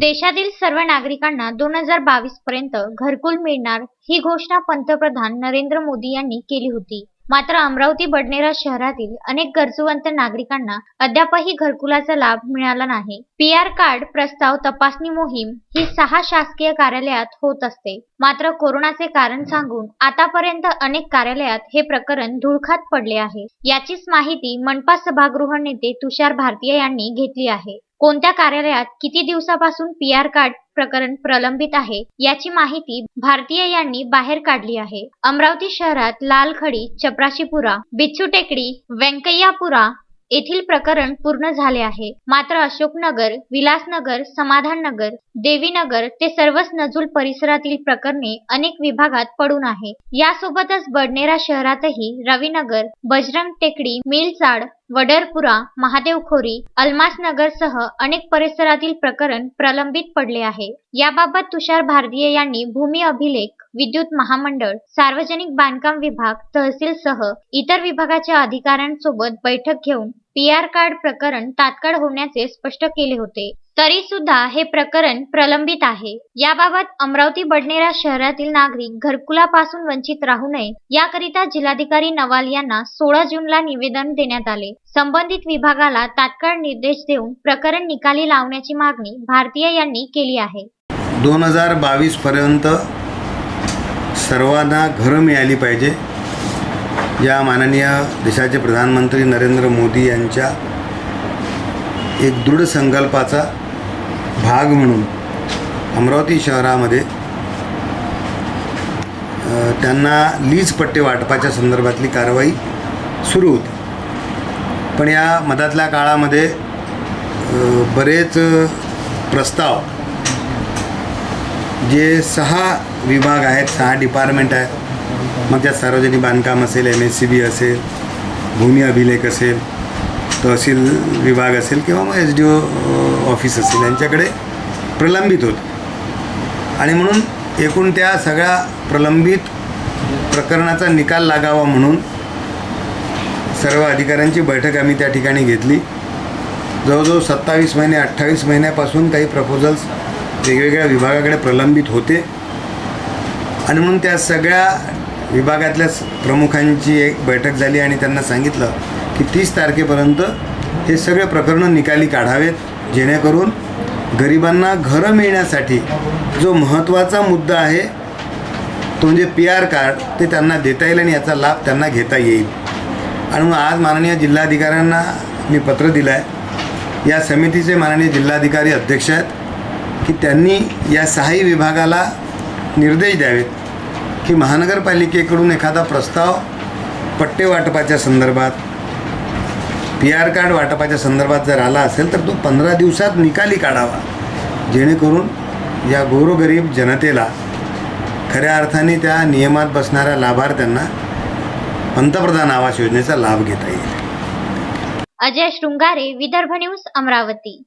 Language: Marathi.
देशातील सर्व नागरिकांना दोन हजार बावीस पर्यंत घरकुल मिळणार ही घोषणा पंतप्रधान नरेंद्र मोदी यांनी केली होती. मात्र अमरावती बडनेरा शहरातील अनेक गरजूवंत नागरिकांना अद्यापही घरकुलाचा लाभ मिळाला नाही. पी आर कार्ड प्रस्ताव तपासणी मोहीम ही सहा शासकीय कार्यालयात होत असते. मात्र कोरोनाचे कारण सांगून आतापर्यंत अनेक कार्यालयात हे प्रकरण धुळखात पडले आहे. याचीच माहिती मनपा सभागृह नेते तुषार भारतीय यांनी घेतली आहे. कोणत्या कार्यालयात किती दिवसापासून पी आर कार्ड प्रकरण प्रलंबित आहे याची माहिती भारतीय यांनी बाहेर काढली आहे. अमरावती शहरात लालखडी चपराशीपुरा बिच्छू टेकडी व्यंकय्यापुरा येथील प्रकरण पूर्ण झाले आहे. मात्र अशोकनगर विलासनगर समाधाननगर देवीनगर ते सर्वच नजूल परिसरातील प्रकरणे अनेक विभागात पडून आहे. यासोबतच बडनेरा शहरातही रवीनगर बजरंग टेकडी मिलचाड वडरपुरा महादेवखोरी अल्मासनगर सह अनेक परिसरातील प्रकरण प्रलंबित पडले आहे. याबाबत तुषार भारतीय यांनी भूमी अभिलेख विद्युत महामंडळ सार्वजनिक बांधकाम विभाग तहसील सह इतर विभागाच्या अधिकाऱ्यांसोबत बैठक घेऊन पी आर कार्ड प्रकरण तात्काळ होण्याचे स्पष्ट केले होते. तरी सुद्धा हे प्रकरण प्रलंबित आहे. याबाबत अमरावती बडनेरा शहरातील नागरिक घरकुलापासून वंचित राहू नये याकरिता जिल्हाधिकारी नवाल यांना सोळा जूनला निवेदन देण्यात आले. संबंधित विभागाला तात्काळ निर्देश देऊन प्रकरण निकाली लावण्याची मागणी भारतीय यांनी केली आहे. दोन हजार बावीसपर्यंत सर्वांना घरं मिळाली पाहिजे. या माननीय देशाचे प्रधानमंत्री नरेंद्र मोदी यांच्या एक दृढ संकल्पाचा भाग म्हणून अमरावती शहरामध्ये त्यांना लीज पट्टे वाटपाच्या संदर्भातली कारवाई सुरू होती. पण या मधातल्या काळामध्ये बरेच प्रस्ताव जे सहा विभाग आहेत सहा डिपार्टमेंट आहेत मग त्यात सार्वजनिक बांधकाम असेल एम एस सी बी असेल भूमी अभिलेख असेल तहसील विभाग असेल किंवा मग एस डी ओ ऑफिस असेल यांच्याकडे प्रलंबित होतं. आणि म्हणून एकूण त्या सगळ्या प्रलंबित प्रकरणाचा निकाल लागावा म्हणून सर्व अधिकाऱ्यांची बैठक आम्ही त्या ठिकाणी घेतली. जवळजवळ सत्तावीस महिने अठ्ठावीस महिन्यापासून काही प्रपोजल्स वेगवेगळ्या विभागाकडे प्रलंबित होते. आणि म्हणून त्या सगळ्या विभागातल्या प्रमुखांची एक बैठक झाली आणि त्यांना सांगितलं की तीस तारखेपर्यंत हे सगळे प्रकरणं निकाली काढावेत जेणेकरून गरिबांना घरं मिळण्यासाठी जो महत्त्वाचा मुद्दा आहे तो म्हणजे पी आर कार्ड ते त्यांना देता येईल आणि याचा लाभ त्यांना घेता येईल. आणि मग आज माननीय जिल्हाधिकाऱ्यांना मी पत्र दिलं आहे या समितीचे माननीय जिल्हाधिकारी अध्यक्ष आहेत. की त्यांनी या सहाही विभागाला निर्देश द्यावेत की महानगरपालिकेकडून एखादा प्रस्ताव पट्टे वाटपाच्या संदर्भात पी आर कार्ड वाटपाच्या संदर्भात जर आला असेल तर तो पंधरा दिवसात निकाली काढावा. जेणेकरून या गोरगरीब जनतेला खऱ्या अर्थाने त्या नियमात बसणाऱ्या लाभार्थ्यांना पंतप्रधान आवास योजनेचा लाभ घेता येईल. अजय शृंगारे विदर्भ न्यूज अमरावती.